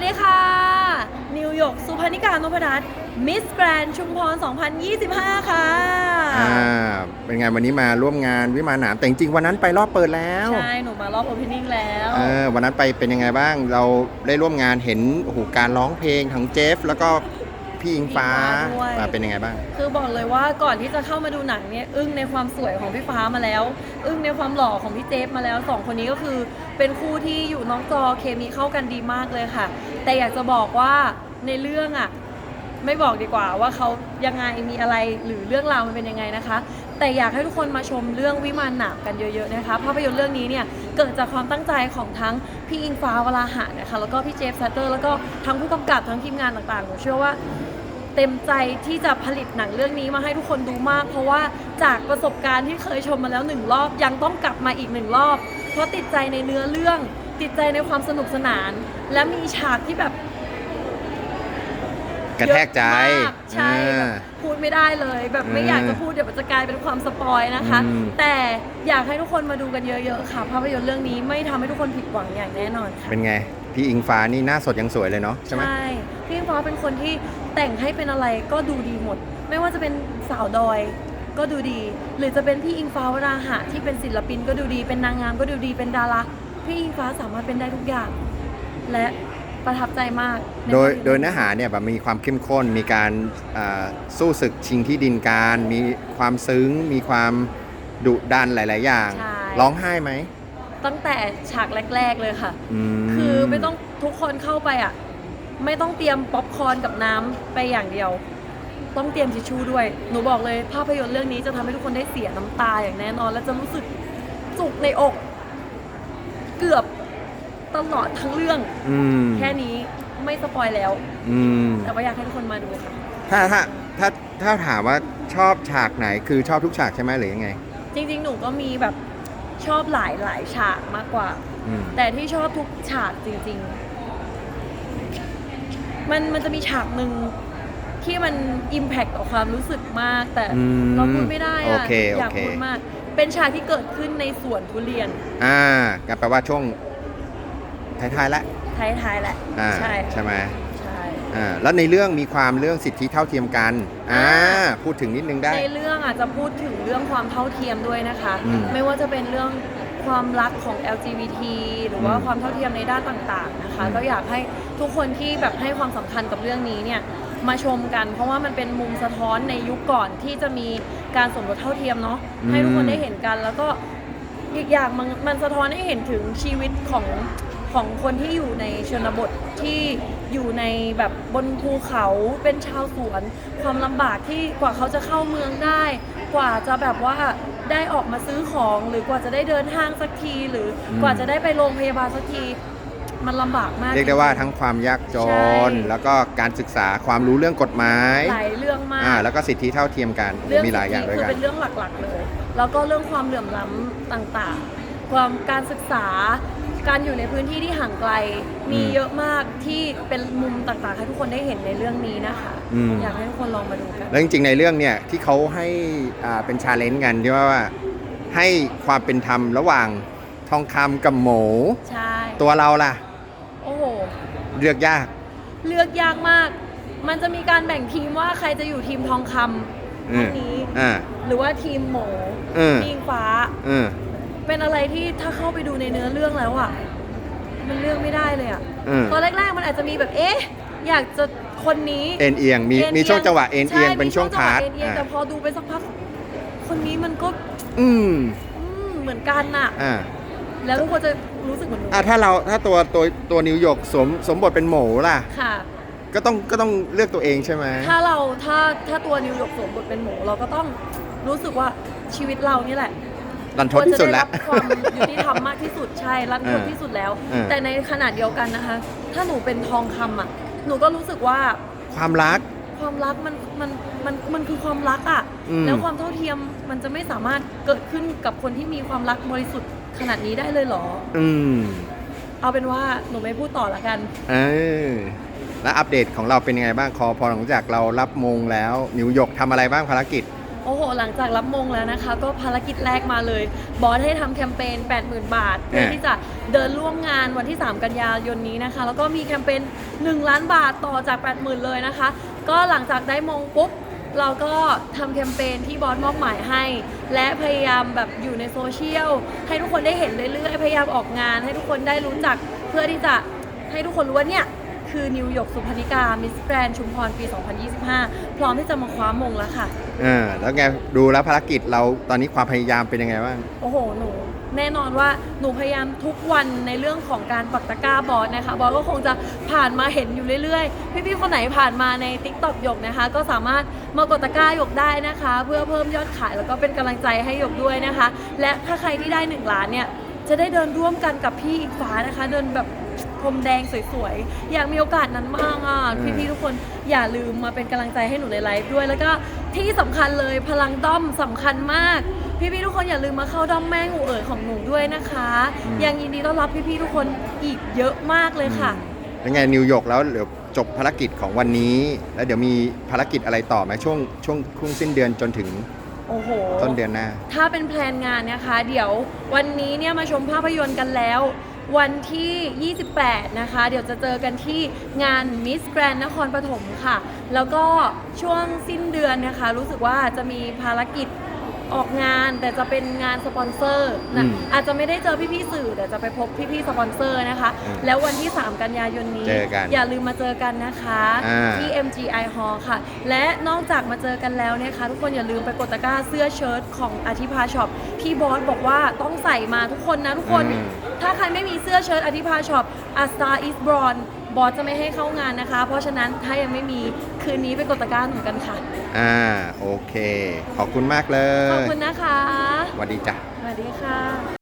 วัสดีค่ะ นิวยอร์กสุพนิการนพรัตน์มิสแกรนชุมพร 2025 ค่ะ อ่า เป็นไงวันนี้มาร่วมงานวิมานหนามแต่จริงๆวันนั้นไปรอบเปิดแล้วใช่ หนูมารอบโอเพนนิ่งแล้ว เออวันนั้นไปเป็นยังไงบ้าง เราได้ร่วมงานเห็นโอ้โหการร้องเพลงของเจฟ แล้วก็ พี่อิงฟ้าอิงฟ้าด้วย อ่าเป็นยังไงบ้าง คือบอกเลยว่าก่อนที่จะเข้ามาดูหนังเนี่ยอึ้งในความสวยของพี่ฟ้ามาแล้ว อึ้งในความหล่อของพี่เจฟมาแล้วสองคนนี้ก็คือ เป็นคู่ที่อยู่นอกจอเคมีเข้ากันดีมากเลยค่ะ แต่อยากจะบอกว่าในเรื่องอะไม่บอกดีกว่าว่าเขายังไงมีอะไรหรือเรื่องราวมันเป็นยังไงนะคะ แต่อยากให้ทุกคนมาชมเรื่องวิมานหนามกันเยอะๆนะคะภาพยนตร์เรื่องนี้เนี่ยเกิดจากความตั้งใจของทั้งพี่อิงฟ้าวราหะนะคะแล้วก็พี่เจฟซัตเตอร์แล้วก็ทั้งผู้กำกับทั้งทีมงานต่างๆหนูเชื่อว่า เต็มใจที่จะผลิตหนังเรื่องนี้มาให้ทุกคนดูมาก เพราะว่าจากประสบการณ์ที่เคยชมมาแล้วหนึ่งรอบยังต้องกลับมาอีกหนึ่งรอบ เพราะติดใจในเนื้อเรื่อง ติดใจในความสนุกสนาน และมีฉากที่แบบกระแทกใจเยอะมากใช่แบอ่า บพูดไม่ได้เลย แบบไม่อืมอยากจะพูดเดี๋ยวมันจะกลายเป็นความสปอยนะคะ อืม แต่อยากให้ทุกคนมาดูกันเยอะๆค่ะ ภาพยนตร์เรื่องนี้ไม่ทำให้ทุกคนผิดหวังอย่างแน่นอนค่ะ เป็นไง พี่อิงฟ้านี่หน้าสดยังสวยเลยเนาะใช่ไหมใช่พี่อิงฟ้าเป็นคนที่แต่งให้เป็นอะไรก็ดูดีหมด ไม่ว่าจะเป็นสาวดอย ก็ดูดี หรือจะเป็นพี่อิงฟ้าวราหะที่เป็นศิลปินก็ดูดี เป็นนางงามก็ดูดีเป็นดาราพี่อิงฟ้าสามารถเป็นได้ทุกอย่าง และประทับใจมากในโดยภาพนตร์โดยเนื้อหาเนี่ยแบบมีความเข้มข้น มีการอ่าสู้ศึกชิงที่ดินการ มีความซึ้ง มีความดุดันหลาย ๆ อย่าง ใช่ ร้องไห้ไหม ตั้งแต่ฉากแรก ๆเลยค่ะอืมคือไม่ต้องทุกคนเข้าไปอะ ไม่ต้องเตรียมป๊อปคอร์นกับน้ำไปอย่างเดียว ต้องเตรียมทิชชู่ด้วย หนูบอกเลยภาพยนตร์เรื่องนี้จะทำให้ทุกคนได้เสียน้ำตาอย่างแน่นอน และจะรู้สึกจุกในอก เกือบตลอดทั้งเรื่องอืมแค่นี้ไม่สปอยแล้วอืมแต่ว่าอยากให้ทุกคนมาดูค่ะ ถ้าถ้าถ้าถ้าถามว่าชอบฉากไหนคือชอบทุกฉากใช่ไหมหรือยังไง จริง ๆ หนูก็มีแบบ ชอบหลายหลายๆฉากมากกว่า อืม แต่ที่ชอบทุกฉากจริง ๆ มันมันจะมีฉากหนึ่งที่มันอิมแพคต่อความรู้สึกมาก แต่อืมเราพูดไม่ได้โออะเคโอเคอยากพูดมาก เป็นฉากที่เกิดขึ้นในสวนทุเรียนอ่าก็แปลว่าช่วงท้ายๆแล้วท้ายๆแหละอ่าใช่ ใช่ไหมใช่ อ่าแล้วในเรื่องมีความเรื่องสิทธิเท่าเทียมกันอ่าอ่าพูดถึงนิดนึงได้ ในเรื่องอาจจะพูดถึงเรื่องความเท่าเทียมด้วยนะคะ อืมไม่ว่าจะเป็นเรื่องความรักของ LGBT หรือว่าอืมความเท่าเทียมในด้านต่างๆนะคะอืมก็อยากให้ทุกคนที่แบบให้ความสำคัญกับเรื่องนี้เนี่ยมาชมกัน เพราะว่ามันเป็นมุมสะท้อนในยุคก่อนที่จะมีการสมรสเท่าเทียมเนาะให้ทุกคนได้เห็นกันแล้วก็อีกอย่างมันมันสะท้อนให้เห็นถึงชีวิตของ ของคนที่อยู่ในชนบทที่อยู่ในแบบบนภูเขาเป็นชาวสวน ความลำบากที่กว่าเขาจะเข้าเมืองได้ กว่าจะแบบว่าได้ออกมาซื้อของหรือกว่าจะได้เดินห้างสักที หรืออมกว่าจะได้ไปโรงพยาบาลสักที มันลำบากมาก เรียกได้ว่าจงๆทั้งความยากจใช่ น แล้วก็การศึกษาความรู้เรื่องกฎหมายหลายเรื่องมาก อ่าแล้วก็สิทธิเท่าเทียมกันเรื่องมีหลายอย่างสิทด้วธิยคือกันเป็นเรื่องหลักๆเลย แล้วก็เรื่องความเหลื่อมล้ำต่างๆ ความการศึกษา การอยู่ในพื้นที่ที่ห่างไกล มีอืมเยอะมากที่เป็นมุมต่างๆให้ทุกคนได้เห็นในเรื่องนี้นะคะอืม อยากให้ทุกคนลองมาดูกัน แล้วจริงๆในเรื่องเนี่ยที่เขาให้อ่าเป็นชาเลนจ์กันที่ว่าว่าให้ความเป็นธรรมระหว่างทองคำกับหมูใช่ตัวเราล่ะ โอ้โห เลือกยาก เลือกยากมาก มันจะมีการแบ่งทีมว่าใครจะอยู่ทีมทองคำอืห้อมงนี้ อ่าหรือว่าทีมหมูอืมทีมฟ้าอืม เป็นอะไรที่ถ้าเข้าไปดูในเนื้อเรื่องแล้วอะ มันเลือกไม่ได้เลยอะอืม ตอนแรกๆมันอาจจะมีแบบเอ๊ะ อยากจะคนนี้เอ็นเอียงมีเอ็นมีช่วงจังหวะเอ็นเอียงใเป็นช่วงมีจัหพาร์ทเอ็นเอียงแต่พอดูไปสักพักคนนี้มันก็อืมอืมเหมือนกันน่ะ อ่าแล้วทุกคนจะรู้สึกเหมือนหนูอ่าถ้าเราถ้าตัวตัวตัวนิวยอร์กสวมสวมบทเป็นหมูล่ะ ค่ะ ก็ต้องก็ต้องเลือกตัวเองใช่ไหม ถ้าเราถ้าถ้าตัวนิวยอร์กสวมบทเป็นหมู เราก็ต้องรู้สึกว่าชีวิตเรานี่แหละ รันทดที่สุดแล้วควรจะได้รับความยุติธรรมมากที่สุดใช่รันทดเออที่สุดแล้ว เออ แต่ในขณะเดียวกันนะคะ ถ้าหนูเป็นทองคำอะ หนูก็รู้สึกว่าความรัก ความรักมันมันมันมันคือความรักอะ อืม แล้วความเท่าเทียมมันจะไม่สามารถเกิดขึ้นกับคนที่มีความรักบริสุทธิ์ขนาดนี้ได้เลยเหรอ อืมเอาเป็นว่าหนูไม่พูดต่อละกัน เออแล้วอัปเดตของเราเป็นยังไงบ้างคอพอหลังจากเรารับมงแล้วนิวยอร์กทำอะไรบ้างภารกิจโอ้โห หลังจากรับมงแล้วนะคะ ก็ภารกิจแรกมาเลย บอสให้ทำแคมเปญ 80,000 บาท เพื่อเออที่จะเดินร่วมงานวันที่ 3 กันยายนนี้นะคะ แล้วก็มีแคมเปญ 1 ล้านบาทต่อจาก 80,000 เลยนะคะ ก็หลังจากได้มงปุ๊บเราก็ทำแคมเปญที่บอสมอบหมายให้ และพยายามแบบอยู่ในโซเชียลให้ทุกคนได้เห็นเรื่อยๆพยายามออกงาน ให้ทุกคนได้รู้จักเพื่อที่จะให้ทุกคนรู้ว่าเนี่ย คือนิวยอร์กสุพนิกา มิสแกรนชุมพรปี 2025 พร้อมที่จะมาคว้ามงแล้วค่ะ เออแล้วไงดูแล้วภารกิจเราตอนนี้ความพยายามเป็นยังไงบ้าง โอ้โห หนู แน่นอนว่าหนูพยายามทุกวันในเรื่องของการปักตะกร้าบอสนะคะ บอสก็คงจะผ่านมาเห็นอยู่เรื่อยๆ พี่ๆคนไหนผ่านมาใน t ิ k t o k หยกนะคะ ก็สามารถมากดตะกร้าหยกได้นะคะ เพื่อเพิ่มยอดขายแล้วก็เป็นกำลังใจให้หยกด้วยนะคะ และถ้าใครที่ได้1ล้านเนี่ยจะได้เดินร่วมกันกับพี่อีกฟ้านะคะ เดินแบบ พรมแดงสวยๆ อยากมีโอกาสนั้นมากอะ อืม พี่ๆทุกคนอย่าลืมมาเป็นกำลังใจให้หนูในไลฟ์ด้วย แล้วก็ที่สำคัญเลยพลังด้อมสำคัญมาก พี่ๆทุกคนอย่าลืมมาเข้าด้อมแม่งูเอ๋ยของหนูด้วยนะคะอืมยังยินดีต้อนรับพี่ๆทุกคนอีกเยอะมากเลยค่ะ ยังไงนิวยอร์กแล้วเดี๋ยวจบภารกิจของวันนี้ แล้วเดี๋ยวมีภารกิจอะไรต่อไหมช่วงช่วงครึ่งสิ้นเดือนจนถึงโอ้โห ต้นเดือนหน้า ถ้าเป็นแพลนงานนะคะ เดี๋ยววันนี้เนี่ยมาชมภาพยนตร์กันแล้ว วันที่ 28 นะคะ เดี๋ยวจะเจอกันที่งานมิสแกรนนครปฐมค่ะ แล้วก็ช่วงสิ้นเดือนนะคะ รู้สึกว่าจะมีภารกิจ ออกงานแต่จะเป็นงานสปอนเซอร์นะอืมอาจจะไม่ได้เจอพี่ๆสื่อแต่จะไปพบพี่ๆสปอนเซอร์นะคะ อืมแล้ววันที่ 3 กันยายนนี้ เจอกันอย่าลืมมาเจอกันนะคะ อ่า ที่ MGI Hall ค่ะ และนอกจากมาเจอกันแล้วเนี่ยค่ะทุกคนอย่าลืมไปกดตะกร้าเสื้อเชิ้ตของอธิภาช็อปที่บอสบอกว่าต้องใส่มาทุกคนนะทุกคน อืม ถ้าใครไม่มีเสื้อเชิ้ตอธิภาช็อป A Star is Born บอสจะไม่ให้เข้างานนะคะ เพราะฉะนั้นถ้ายังไม่มีคืนนี้ไปกดตะกร้าหนูกันค่ะ อ่าโอเค ขอบคุณมากเลขอบยคุณนะคะ สวัสดีจ้ะ สวัสดีค่ะ